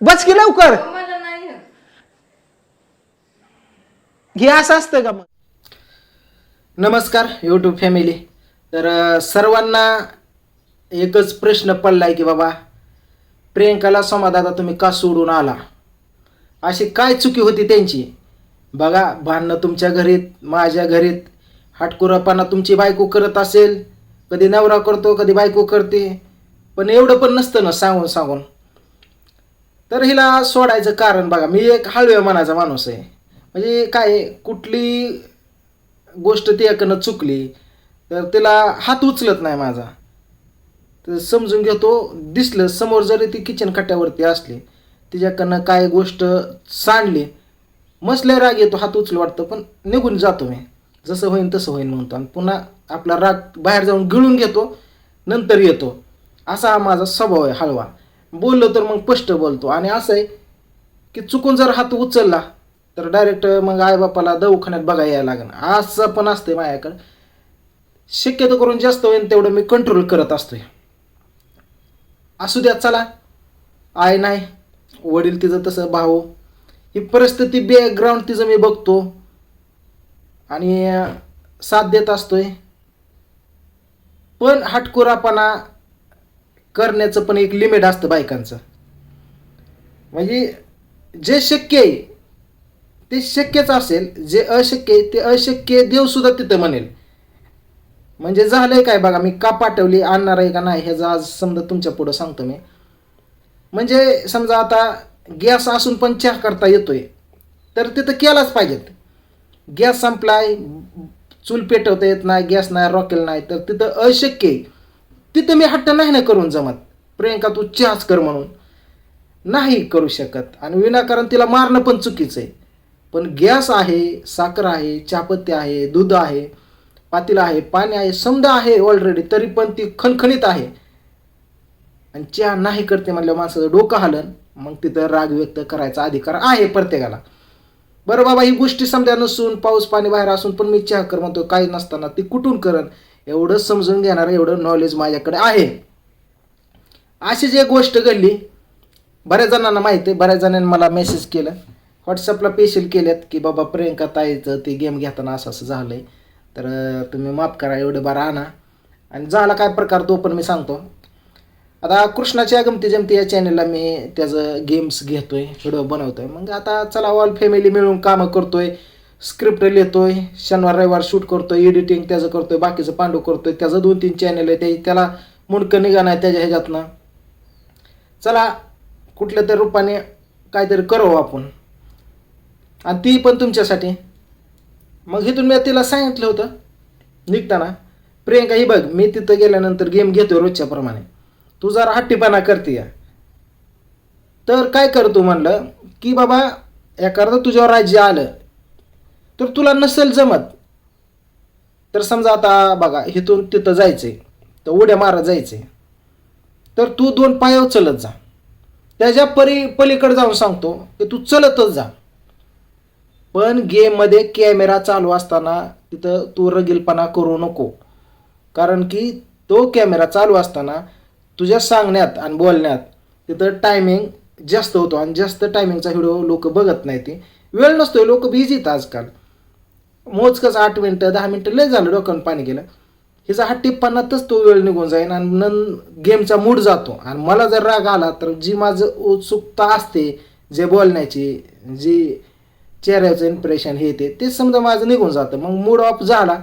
बस की लवकर. मला नाही येत. हे असं असतं का मग? नमस्कार यूट्यूब फॅमिली तर अं, सर्वांना एकच प्रश्न पडलाय की बाबा प्रियंकाला समाधाना तुम्ही का सोडून आला? अशी काय चुकी होती त्यांची? बघा भांडणं तुमच्या घरीत माझ्या घरीत हाटकुरापणा तुमची बायको करत असेल कधी नवरा करतो कधी बायको करते पण एवढं पण नसतं ना सांगून सांगून. तर हिला सोडायचं कारण बघा मी एक हळव्या मनाचा माणूस आहे. म्हणजे काय कुठली गोष्ट तिच्याकडनं चुकली तर तिला हात उचलत नाही माझा. तर समजून घेतो दिसलं समोर जरी ती किचन कट्ट्यावरती असली तिच्याकडनं काय गोष्ट सांडली मसले राग येतो हात उचल वाटतं पण निघून जातो मी. जसं होईन तसं होईन म्हणतो आणि पुन्हा आपला राग बाहेर जाऊन गिळून घेतो नंतर येतो. असा हा माझा स्वभाव आहे हळवा बोललो तर मग स्पष्ट बोलतो. आणि असं आहे की चुकून जर हात उचलला तर डायरेक्ट मग आईबापाला दवाखान्यात बघायला यायला लागणार असं पण असते माझ्याकडं. शक्यतो करून जास्त होईल तेवढं मी कंट्रोल करत असतोय. असू द्या चला. आय नाही वडील तिचं तसं भाऊ. ही परिस्थिती बॅकग्राऊंड तिचं मी बघतो. आणि साथ देत असतोय. पण हटकुरापणा करण्याचं पण एक लिमिट असतं बायकांचं. म्हणजे जे शक्य आहे ते शक्यच असेल जे अशक्य आहे ते अशक्य देवसुद्धा तिथं म्हणेल. म्हणजे झालंय काय बघा मी का पाठवली आणणार आहे का नाही ह्याचं आज समजा तुमच्या पुढं सांगतो मी. म्हणजे समजा आता गॅस असून पण चहा करता येतोय तर तिथं केलाच पाहिजेत. गॅस संपलाय चूल पेटवता येत नाही गॅस नाही रॉकेल नाही तर तिथं अशक्य आहे. तिथं मी हट्ट नाही ना करून जमत. प्रियंका तू चहाच कर म्हणून. नाही करू शकत. आणि विनाकारण तिला मारणं पण चुकीचं आहे. पण गॅस आहे साखर आहे चहापत्ती आहे दूध आहे पातेलं आहे पाणी आहे समजा आहे ऑलरेडी तरी पण ती खणखणीत आहे. आणि चहा नाही करते म्हणल्या माणसाचं डोकं हलन. मग तिथं राग व्यक्त करायचा अधिकार आहे प्रत्येकाला. बरं बाबा ही गोष्टी समजा नसून पाऊस पाणी बाहेर असून पण मी चहा कर म्हणतो काही नसताना ती कुठून करन? एवढं समजून घेणार एवढं नॉलेज माझ्याकडे आहे. अशीच एक गोष्ट घडली बऱ्याच जणांना माहिती आहे बऱ्याच जणांनी मला मेसेज केलं. व्हॉट्सअपला पेशल केल्यात की बाबा प्रियंका ताईचं ते गेम घेताना असं असं झालं आहे तर तुम्ही माफ करा एवढं बरं आणा. आणि झाला काय प्रकार तो पण मी सांगतो. आता कृष्णाच्या गमती जमती या चॅनलला मी त्याचं गेम्स घेतोय व्हिडिओ बनवतोय. मग आता चला ऑल फॅमिली मिळून कामं करतोय स्क्रिप्ट लिहितोय शनिवार रविवार शूट करतोय एडिटिंग त्याचं करतोय बाकीचं पांडू करतोय. त्याचं दोन तीन चॅनल आहे ते त्याला मुंडकं निघा नाही त्याच्या ह्याच्यातनं. चला कुठल्या तरी रूपाने काहीतरी करू आपण. आणि ती पण तुमच्यासाठी. मग इथून मी तिला सांगितलं होतं निघताना. प्रियंका ही बघ मी तिथं गेल्यानंतर गेम घेतोय रोजच्याप्रमाणे तू जरा हट्टीपणा करते तर काय करतो म्हणलं की बाबा एखादं तुझ्यावर राज्य आलं तर तुला नसेल जमत. तर समजा आता बघा इथून तिथं जायचंय तर उड्या मारत जायचंय. तर तू दोन पायावर चलत जा. त्याच्या परी पलीकडे जाऊन सांगतो की तू चलतच जा. पण गेममध्ये कॅमेरा चालू असताना तिथं तू रगीलपणा करू नको. कारण की तो कॅमेरा चालू असताना तुझ्या सांगण्यात आणि बोलण्यात तिथं टायमिंग जास्त होतो आणि जास्त टायमिंगचा व्हिडिओ लोक बघत नाही ते वेळ नसतो लोक बिझीत आजकाल. मोजकंच आठ मिनटं दहा मिनटं लय झालं डोक्यानं पाणी गेलं. हिचा टिप्पणातच तो वेळ निघून जाईल आणि नन गेमचा मूड जातो. आणि मला जर राग आला तर जी माझं उत्सुकता असते जे बोलण्याची जी चेहऱ्याचं इम्प्रेशन हे ते ते समजा माझं निघून जातं. मग मूड ऑफ झाला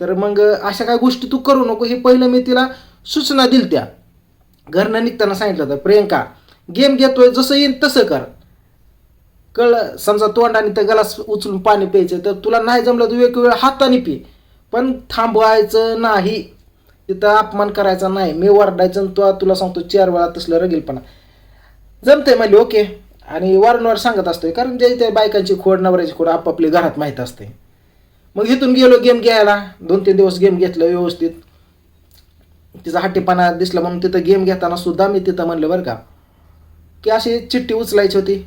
तर मग अशा काय गोष्टी तू करू नको. हे पहिलं मी तिला सूचना दिल त्या घरनं निघताना सांगितलं होतं प्रियंका गेम घेतोय जसं येईन तसं कर. कळलं? समजा तोंडाने त्या गलास उचलून पाणी प्यायचं तर तुला नाही जमलं तू एक वेळ हाताने पी. पण थांबवायचं नाही. तिथं अपमान करायचा नाही. मी वरडायचं आणि तो तुला सांगतो चार वेळा तसलं रगीलपणा. जमतंय म्हणले ओके. आणि वारंवार सांगत असतोय कारण जे त्या बायकांची खोड नवऱ्याची खोड आपापली घरात माहीत असते. मग इथून गेलो गेम घ्यायला. दोन तीन दिवस गेम घेतलं व्यवस्थित. तिचा हट्टीपणा दिसला म्हणून तिथं गेम घेताना सुद्धा मी तिथं म्हणलं बरं का की अशी चिठ्ठी उचलायची होती.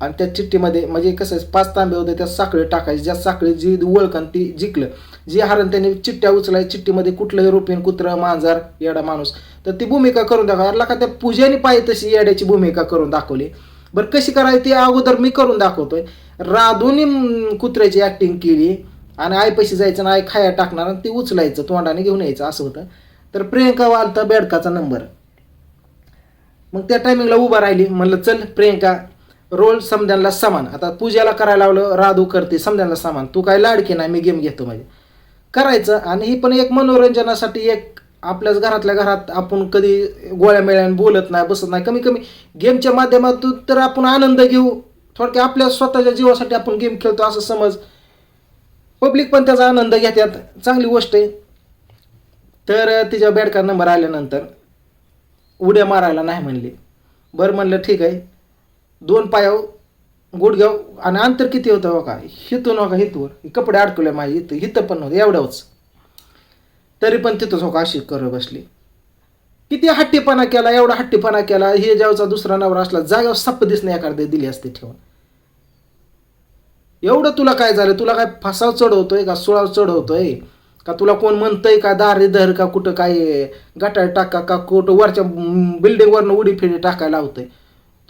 आणि त्या चिठ्ठीमध्ये म्हणजे कसं आहे, पाच तांबे होते त्या साखळी टाकायची ज्या साखळी जी ओळखन ती जिंकलं. जी हारण त्याने चिठ्ठ्या उचलाय चिठ्ठीमध्ये कुठलंही रुपीन कुत्र मांजर येडा माणूस तर ती भूमिका करून दाखवा. का त्या पूजेने पाहिजे तशी येड्याची भूमिका करून दाखवली. बरं कशी करायची ती अगोदर मी करून दाखवतोय. राधूनी कुत्र्याची ॲक्टिंग केली आणि आई पैसे जायचं आणि आई खाया टाकणार आणि ती उचलायचं तोंडाने घेऊन यायचं असं होतं. तर प्रियंका आलता बेडकाचा नंबर. मग त्या टायमिंगला उभा राहिली म्हणलं चल प्रियंका रोल समध्यांला समान. आता पूजाला करायला लावलं राधू करते समध्यांना समान. तू काय लाडकी नाही मी गेम घेतो माझी. करायचं आणि ही पण एक मनोरंजनासाठी एक आपल्याच घरातल्या घरात आपण कधी गोळ्या मेळ्याने बोलत नाही बसत नाही कमी कमी गेमच्या माध्यमातून तर आपण आनंद घेऊ. थोडक्या आपल्या स्वतःच्या जीवासाठी आपण गेम खेळतो असं समज. पब्लिक पण त्याचा आनंद घेतात. चांगली गोष्ट आहे. तर तिच्या बॅडकार नंबर आल्यानंतर उड्या मारायला नाही म्हणली. बरं म्हणलं ठीक आहे. दोन पायाव गुडघ्याव आणि अंतर किती होतं हो का? हिथून हो का हितवर? कपडे अडकले माझे. इथं हिथं पण नव्हतं एवढंच. तरी पण तिथंच हो का अशी कर बसली. किती हट्टीपणा केला एवढा हट्टीपणा केला. हे ज्यावचा दुसरा नवरा असला जाग्यावर सप्प दिसणे एखाद्या दिली असते ठेवून. एवढं तुला काय झालं? तुला काय फसाव चढवतोय का? सुळाव चढवतोय का तुला कोण म्हणतंय का दारे धर का कुठं काय गटार टाका का कुठं वरच्या बिल्डिंगवरनं उडी फिडी टाकायला लावतंय?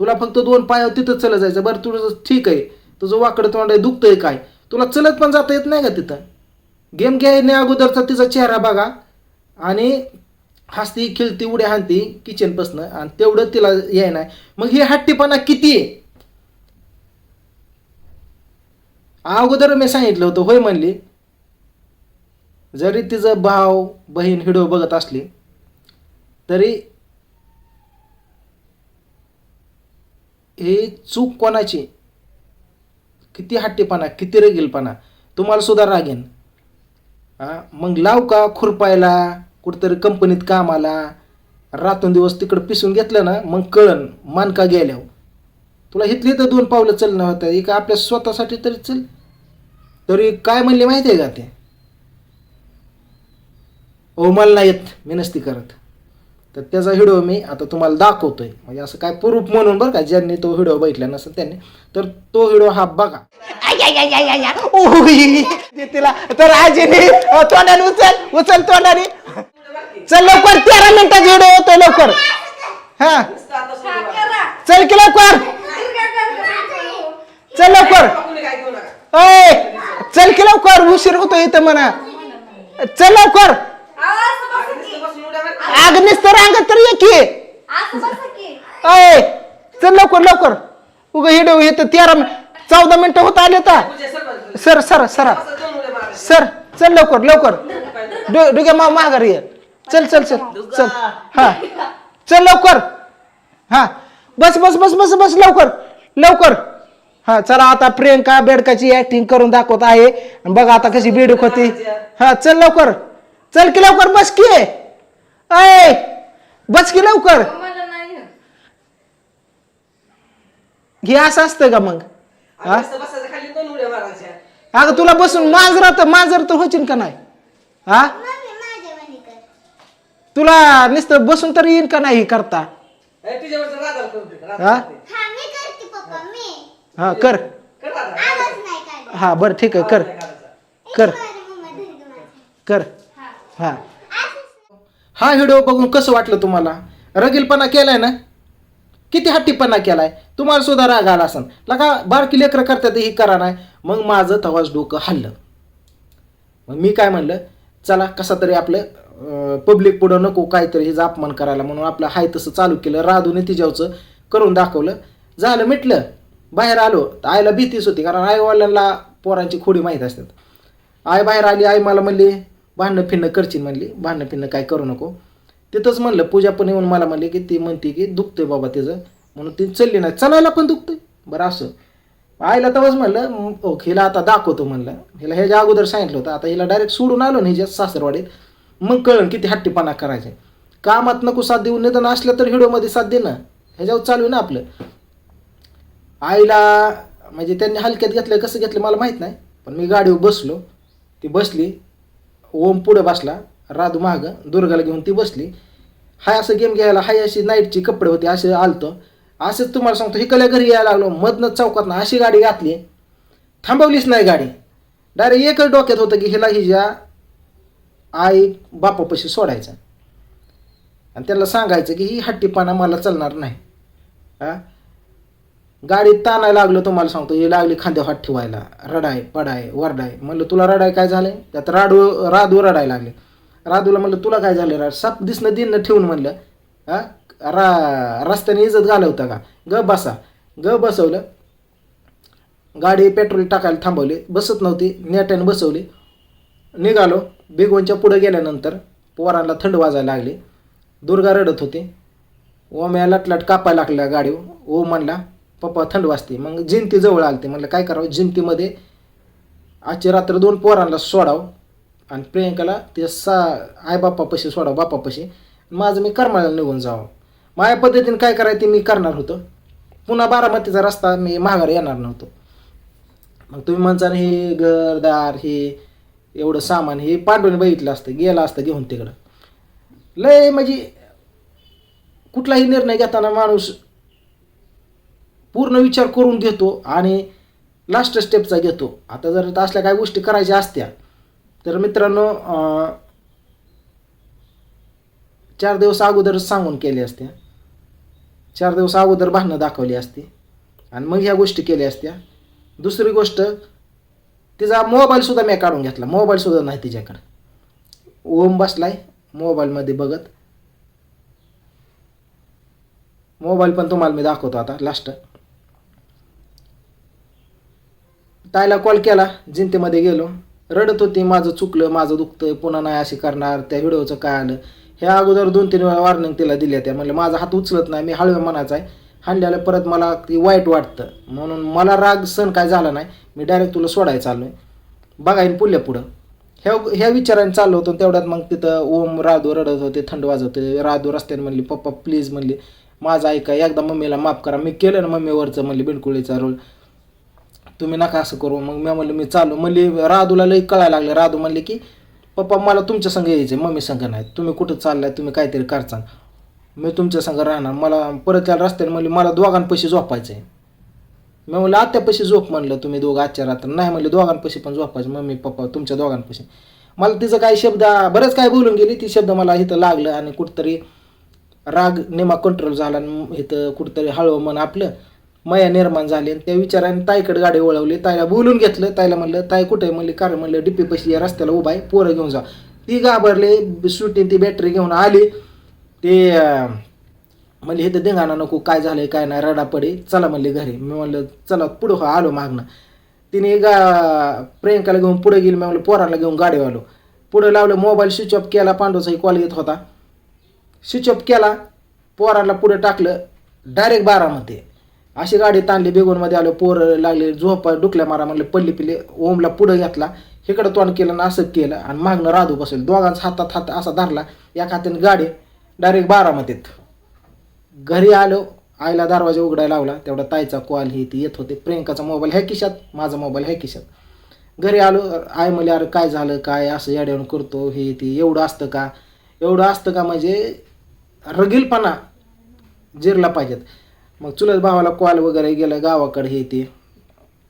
तुला फक्त दोन पायावर तिथं चलं जायचं. बरं तुझं ठीक आहे. तुझं वाकडं तोंड आहे दुखतंय काय? तुला चलत पण जाता येत नाही का तिथं? गेम घ्यायने अगोदरचा तिचा चेहरा बघा. आणि हसती खिळती उड्या हाणती किचनपासनं आणि तेवढं तिला याय नाही. मग हे हट्टीपणा किती आहे? अगोदर मी सांगितलं होतं होय म्हणली. जरी तिचं भाव बहीण व्हिडिओ बघत असली तरी ही चूक कोणाची? किती हट्टीपणा किती रेगीलपणा. तुम्हाला सुद्धा रागेन हा? मग लाव का खुरपायला कुठंतरी कंपनीत कामाला रातून दिवस तिकडं पिसून घेतलं ना मग कळन मान का गेल्यावर. तुला इथली तर दोन पावलं चलणं होतं एक आपल्या स्वतःसाठी तरी चल. तरी काय म्हणले माहिती आहे का ते? नाही येत मी नसती करत. तर त्याचा व्हिडिओ मी आता तुम्हाला दाखवतोय. म्हणजे असं काय प्रूफ म्हणून बरं का ज्यांनी तो व्हिडिओ बघितला नसेल त्यांनी तर तो व्हिडिओ हा बघा. तिला. तर आजीने तोंडाने उचल उचल तोंडाने. चल लवकर तेरा मिनिटाचा व्हिडिओ होतोय लवकर. हा. चल की लवकर. चल लवकर. अय चल की लवकर उशीर होतो इथं म्हणा. चल लवकर. आग नुसतं रांगत तर ये की. अय चल लवकर लवकर. उग हिडो हे तर तेरा चौदा मिनिटं होत आले तर सर सर सर. सर चल लवकर लवकर. डु- डुग्या मा माघार ये. चल चल चल चल. हा. चल लवकर. हा. बस बस बस बस बस लवकर. लवकर. हा चला आता प्रियंका बेडकाची ऍक्टिंग करून दाखवत आहे. बघा आता कशी बेडूक होती हा चल लवकर. चल की लवकर बस की. अय बस की लवकर. हे असं असतं का मग? हा? अगं तुला बसून मांजर तर मांजर तर होशील का नाही? हा? तुला नुसतं बसून तर येईन का नाही हे करता? हा? हा कर. हा बर ठीक आहे कर. कर. कर. हा. हा व्हिडिओ बघून कसं वाटलं तुम्हाला? रगीलपणा केलाय ना? किती हट्टीपणा केलाय? तुम्हाला सुद्धा राग आला असन लगा बारकी लेकरं करतात ही करा नाही. मग माझं तवाच डोकं हल्लं. मग मी काय म्हणलं? चला कसा तरी आपलं पब्लिक पुढं नको काहीतरी हिचा अपमान करायला म्हणून आपलं हाय तसं चालू केलं. राधूने तिच्यावचं करून दाखवलं. झालं मिटलं. बाहेर आलो. तर आईला भीतीच होती कारण आईवाल्यांना पोरांची खोडी माहीत असतात. आई बाहेर आली आई मला म्हणली भांडणं फिरणं करशील म्हणली भांडणं फिरणं काय करू नको. तिथंच म्हणलं पूजा पण येऊन मला म्हणली की ती म्हणते की दुखतंय बाबा तिचं. म्हणून ती चलली नाही. चलायला पण दुखतंय. बरं असं. आईला तेव्हाच म्हणलं ओके हिला आता दाखवतो म्हणलं. हिला ह्याच्या अगोदर सांगितलं होतं. आता हिला डायरेक्ट सोडून आलो ना हिच्या सासरवाडीत. मग कळण किती हट्टीपणा करायचे. कामात नको साथ देऊन निदान असलं तर हिडोमध्ये साथ दे ना. ह्याच्यावर चालू आहे ना आपलं. आईला म्हणजे त्यांनी हलक्यात घेतलं कसं घेतलं मला माहीत नाही. पण मी गाडीवर बसलो. ती बसली. ओम पुढे बसला राधू मागं दुर्गाला घेऊन ती बसली. हाय असं गेम घ्यायला हाय अशी नाईटची कपडे होते असे आलतो. असंच तुम्हाला सांगतो हिकल्या घरी यायला लागलो मधनं चौकात ना अशी गाडी घातली. थांबवलीच नाही गाडी. डायरेक्ट एकच डोक्यात होतं की हिला हिच्या आई बापापाशी सोडायचं. आणि त्याला सांगायचं की ही हट्टीपणा मला चालणार नाही. हा? गाडीत ताणायला लागलो तुम्हाला सांगतो हे लागली खांद्यावर हात ठेवायला. रडाय पडाय वरडाय. म्हणलं तुला रडाय काय झालंय? त्यात राडू राधू रडाय लागले. राधूला म्हणलं तुला काय झालं रा साप दिसणं दिनं ठेवून म्हणलं हा? रा रस्त्याने इजत घालवता का? ग बसा. ग बसवलं. गाडी पेट्रोल टाकायला थांबवली. बसत नव्हती. नेट्याने बसवली. निघालो. बिगवनच्या पुढं गेल्यानंतर पोरांना थंड वाजायला लागली. दुर्गा रडत होती. ओम्या लटलट कापायला लागल्या गाडी ओ म्हणला पप्पा थंड वाजते. मग जिंती जवळ आलते. म्हटलं काय करावं? जिंतीमध्ये आजची रात्र दोन पोरांना सोडाव आणि प्रियंकाला ते सा आई बाप्पापाशी सोडाव बाप्पापाशी माझं मी करमाळ्याला निघून जावं. माझ्या पद्धतीने काय करायचं ते मी करणार होतो. पुन्हा बारामतीचा रस्ता मी माघारी येणार नव्हतो. मग तुम्ही म्हणता हे घरदार हे एवढं सामान हे पांडवने बघितलं असतं गेलं असतं घेऊन तिकडं. लय म्हणजे कुठलाही निर्णय घेताना माणूस पूर्ण विचार करून घेतो आणि लास्ट स्टेपचा घेतो. आता जर असल्या काही गोष्टी करायच्या असत्या तर मित्रांनो चार दिवस अगोदरच सांगून केले असत्या चार दिवस अगोदर भांडणं दाखवली असती. आणि मग ह्या गोष्टी केल्या असत्या. दुसरी गोष्ट तिचा मोबाईलसुद्धा मी काढून घेतला. मोबाईलसुद्धा नाही तिच्याकडं. ओम बसलाय मोबाईलमध्ये बघत. मोबाईल पण तुम्हाला मी दाखवतो आता लास्ट ताईला कॉल केला जिंतीमध्ये गेलो. रडत होती माझं चुकलं माझं दुखतंय पुन्हा नाही अशी करणार त्या व्हिडिओचं काय आलं? ह्या अगोदर दोन तीन वेळा वॉर्निंग तिला दिल्या त्या. म्हणलं माझा हात उचलत नाही मी हळव्या मनाचा आहे. हाणल्याला परत मला ती वाईट वाटतं. म्हणून मला राग सण काय झाला नाही मी डायरेक्ट तुला सोडायला आहे बघायन पुढल्या पुढं ह्या ह्या विचाराने चाललो होतो तेवढ्यात मग तिथं ओम राधू रडत होते थंड वाजत होते राधू रस्त्याने म्हणली पप्पा प्लीज म्हणली माझं ऐका एकदा मम्मीला माफ करा. मी केलं ना मम्मीवरचं म्हणली बिनकुळीचा रोल तुम्ही नका असं करू. मग मी म्हणलं मी चालू. म्हणले राधूला लई कळायला लागलं. राधू म्हणले की पप्पा मला तुमच्या संग यायचं मम्मी संग नाही. तुम्ही कुठं चाललाय तुम्ही काहीतरी करचाल मी तुमच्या संग राहणार. मला परत त्याला रस्त्याने म्हणले मला दोघांपाशी झोपायचं आहे मी म्हणलं आत्यापाशी झोप म्हणलं तुम्ही दोघं आजच्या रात्र. नाही म्हणले दोघांपाशी पण झोपायचं. मम्मी पप्पा तुमच्या दोघांपाशी मला तिचं काही शब्द बरंच काय बोलून गेली. ती शब्द मला इथं लागलं आणि कुठंतरी राग नेमा कंट्रोल झाला आणि इथं कुठंतरी हळवं मन आपलं. माया निर्माण झाली आणि त्या विचाराने ताईकडे गाडी वळवली. ताईला बोलून घेतलं. ताईला म्हणलं ताई कुठे म्हणली कारण म्हणलं डिपी पशी या रस्त्याला उभा आहे. पोरं घेऊन जा. ती घाबरली. सुटी ती बॅटरी घेऊन आली. ते म्हणले हे तर धिंगाणा नको. काय झालंय काय नाही. रडा पडे. चला म्हणले घरी. मी म्हणलं चला पुढं हो आलो मागणं तिने गा प्रियंकाला घेऊन पुढे गेली. मी म्हणलं पोराला घेऊन गाडी आलो पुढे लावलं मोबाईल स्विच ऑफ केला. पांडवचाही कॉल येत होता. स्विच ऑफ केला. पोराला पुढे टाकलं. डायरेक्ट बारामध्ये अशी गाडी ताणली बेगूनमध्ये आलो पोरं लागले झोपा डुकल्या मारा म्हणले पडली पिले ओमला पुढं घेतला इकडं तोंड केलं आणि असं केलं आणि मागणं राधू बसेल. दोघांचा हातात हात असा धरला एका हाताने गाडी डायरेक्ट बारामतीत. घरी आलो आईला दरवाजा उघडायला लावला तेवढा ताईचा कॉल हे ती येत होते. प्रियंकाचा मोबाईल ह्या किशात माझा मोबाईल ह्या किशात घरी आलो आई म्हणले अरे काय झालं काय असं याड्यावरून करतो हे ती एवढं असतं का? एवढं असतं का म्हणजे रगीलपणा जिरला पाहिजेत. मग चुलत भावाला कॉल वगैरे गेलं गावाकडे हे ते.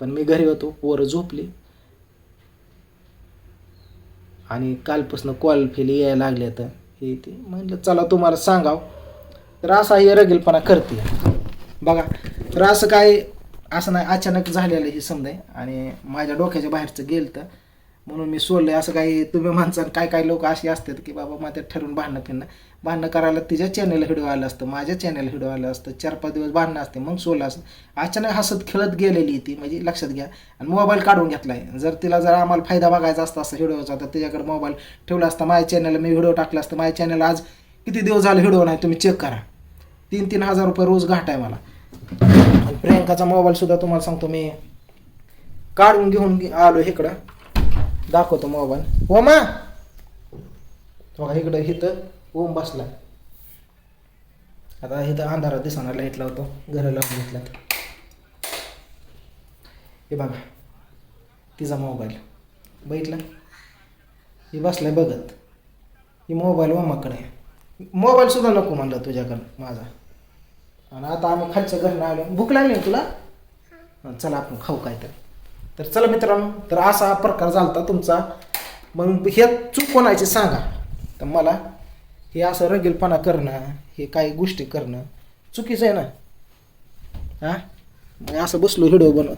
पण मी घरी होतो पोरं झोपली. आणि कालपासून कॉल फेली यायला लागले तर हे ते. म्हणलं चला तुम्हाला सांगाव. तर असा हे रगेलपणा करते. बघा तर असं काय असं नाही अचानक झालेलं हे समजाय. आणि माझ्या डोक्याच्या बाहेरचं गेलं तर म्हणून मी सोडलं असं काही तुम्ही माणसानं काय काय लोक असे असतात की बाबा माझ्या ठरवून भांडणं फिरणं. भांडणं करायला तिच्या चॅनल व्हिडिओ आलं असतं माझ्या चॅनल व्हिडिओ आलं असतं. चार पाच दिवस भांडणं असते मग सोडलं असतं. अचानक हसत खेळत गेलेली ती म्हणजे लक्षात घ्या. आणि मोबाईल काढून घेतलाय. जर तिला जर आम्हाला फायदा बघायचा असता असं व्हिडिओचा तर तिच्याकडे मोबाईल ठेवला असता. माझ्या चॅनलला मी व्हिडिओ टाकला असतं. माझ्या चॅनल आज किती दिवस झाले व्हिडिओ नाही तुम्ही चेक करा. तीन तीन हजार रुपये रोज घाट आहे मला. आणि प्रियंकाचा मोबाईलसुद्धा तुम्हाला सांगतो मी. काढून घेऊन आलो इकडं. दाखवतो मोबाईल. ओमा बघा इकडं इथं ओम बसला आता इथं अंधारात दिसणार लाइट लावतो घरा लावून घेतला हे बघा तिचा मोबाईल. बघितला? ही बसलाय बघत. ही मोबाईल ओमाकडे आहे. मोबाईल सुद्धा नको म्हणलं तुझ्याकडं माझा. आणि आता आम्ही खालच्या घरनं आलो. भूक लागली तुला? चला आपण खाऊ काहीतरी. तर चला मित्रांनो तर असा हा प्रकार झालता तुमचा. मग हे चूक कोणाची सांगा. तर मला हे असं रंगीलपणा करणं हे काही गोष्टी करणं चुकीचं आहे ना? हां? मग असं बसलो व्हिडिओ बनवत.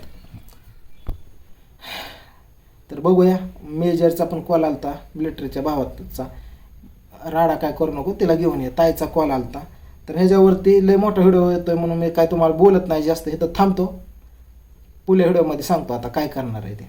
तर बघूया मेजरचा पण कॉल आलता मिलिटरीच्या भावाचा. राडा काय करू नको तिला घेऊन ये ताईचा कॉल आलता. तर ह्याच्यावरती लय मोठा व्हिडिओ येतोय म्हणून मी काय तुम्हाला बोलत नाही जास्त हे तर थांबतो. पुढल्या व्हिडिओमध्ये सांगतो आता काय करणार आहे ते.